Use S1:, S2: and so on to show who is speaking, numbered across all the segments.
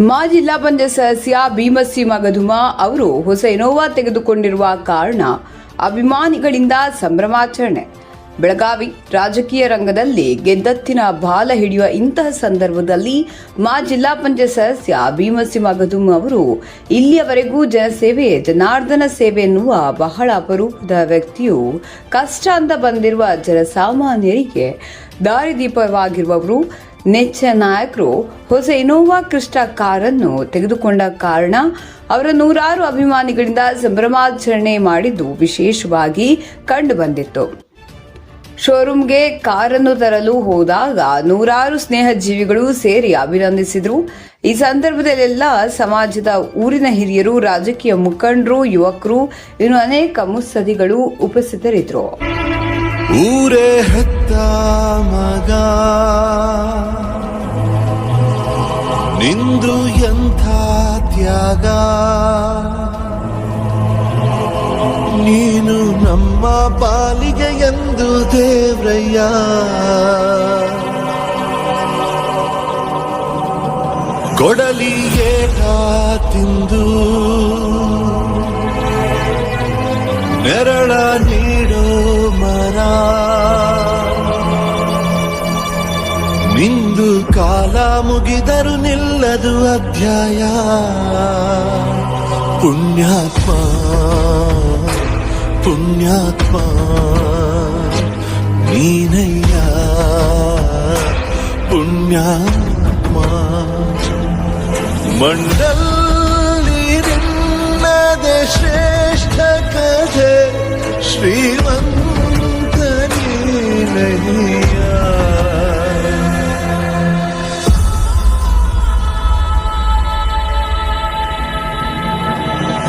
S1: ಮಾಜಿ ಜಿಲ್ಲಾ ಪಂಚಾಯತ್ ಸದಸ್ಯ ಭೀಮಸಿ ಗಧುಮ ಅವರು ಹೊಸ ಇನೋವಾ ತೆಗೆದುಕೊಂಡಿರುವ ಕಾರಣ ಅಭಿಮಾನಿಗಳಿಂದ ಸಂಭ್ರಮಾಚರಣೆ. ಬೆಳಗಾವಿ ರಾಜಕೀಯ ರಂಗದಲ್ಲಿ ಗೆದ್ದತ್ತಿನ ಬಾಲ ಹಿಡಿಯುವ ಇಂತಹ ಸಂದರ್ಭದಲ್ಲಿ ಮಾ ಜಿಲ್ಲಾ ಪಂಚಾಯತ್ ಸದಸ್ಯ ಭೀಮಸಿಂಹ ಮಗದುಮ್ ಅವರು, ಇಲ್ಲಿಯವರೆಗೂ ಜನಸೇವೆ, ಜನಾರ್ದನ ಸೇವೆ ಎನ್ನುವ ಬಹಳ ಅಪರೂಪದ ವ್ಯಕ್ತಿಯು ಕಷ್ಟ ಅಂತ ಬಂದಿರುವ ಜನಸಾಮಾನ್ಯರಿಗೆ ದಾರಿದೀಪವಾಗಿರುವವರು ನೆಚ್ಚಿನ ನಾಯಕರು ಹೊಸ ಇನೋವಾ ಕ್ರಿಸ್ಟಾ ಕಾರನ್ನು ತೆಗೆದುಕೊಂಡ ಕಾರಣ ಅವರ ನೂರಾರು ಅಭಿಮಾನಿಗಳಿಂದ ಸಂಭ್ರಮಾಚರಣೆ ಮಾಡಿದ್ದು ವಿಶೇಷವಾಗಿ ಕಂಡುಬಂದಿತ್ತು. ಶೋರೂಮ್ಗೆ ಕಾರನ್ನು ತರಲು ಹೋದಾಗ ನೂರಾರು ಸ್ನೇಹ ಜೀವಿಗಳು ಸೇರಿ ಅಭಿನಂದಿಸಿದರು. ಈ ಸಂದರ್ಭದಲ್ಲೆಲ್ಲ ಸಮಾಜದ ಊರಿನ ಹಿರಿಯರು, ರಾಜಕೀಯ ಮುಖಂಡರು, ಯುವಕರು, ಇನ್ನು ಅನೇಕ ಮುತ್ಸದಿಗಳು ಉಪಸ್ಥಿತರಿದ್ದರು.
S2: ಊರೇ ಹತ್ತ ಮಗ. ನಿಂದು ಎಂಥ ತ್ಯಾಗ? ನೀನು ನಮ್ಮ ಬಾಲಿಗೆ ಎಂದು ದೇವ್ರಯ್ಯ. ಕೊಡಲಿ ಏಟ ತಿಂದು. ಕಾಲ ಮುಗಿದರು ನಿಲ್ಲದು ಅಧ್ಯಾಯ. ಪುಣ್ಯಾತ್ಮ ಪುಣ್ಯಾತ್ಮ ನೀನಯ್ಯ. ಪುಣ್ಯಾತ್ಮ ಮಂಡಲ್ಲಿ ನಿನ್ನದೆ ಶ್ರೇಷ್ಠ ಕಥೆ. ಶ್ರೀಮಂತ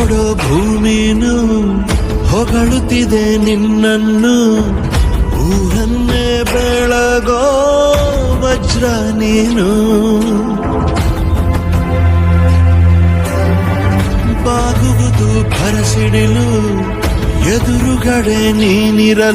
S2: ಕೊಡೋ ಭೂಮಿನು ಹೊಗಳುತ್ತಿದೆ ನಿನ್ನನ್ನು. ಊರನ್ನೇ ಬೆಳಗೋ ವಜ್ರ ನೀನು ಬಾಗುವುದು ಭರಸಿಡಿಲು ಎದುರುಗಡೆ ನೀನಿರಲು.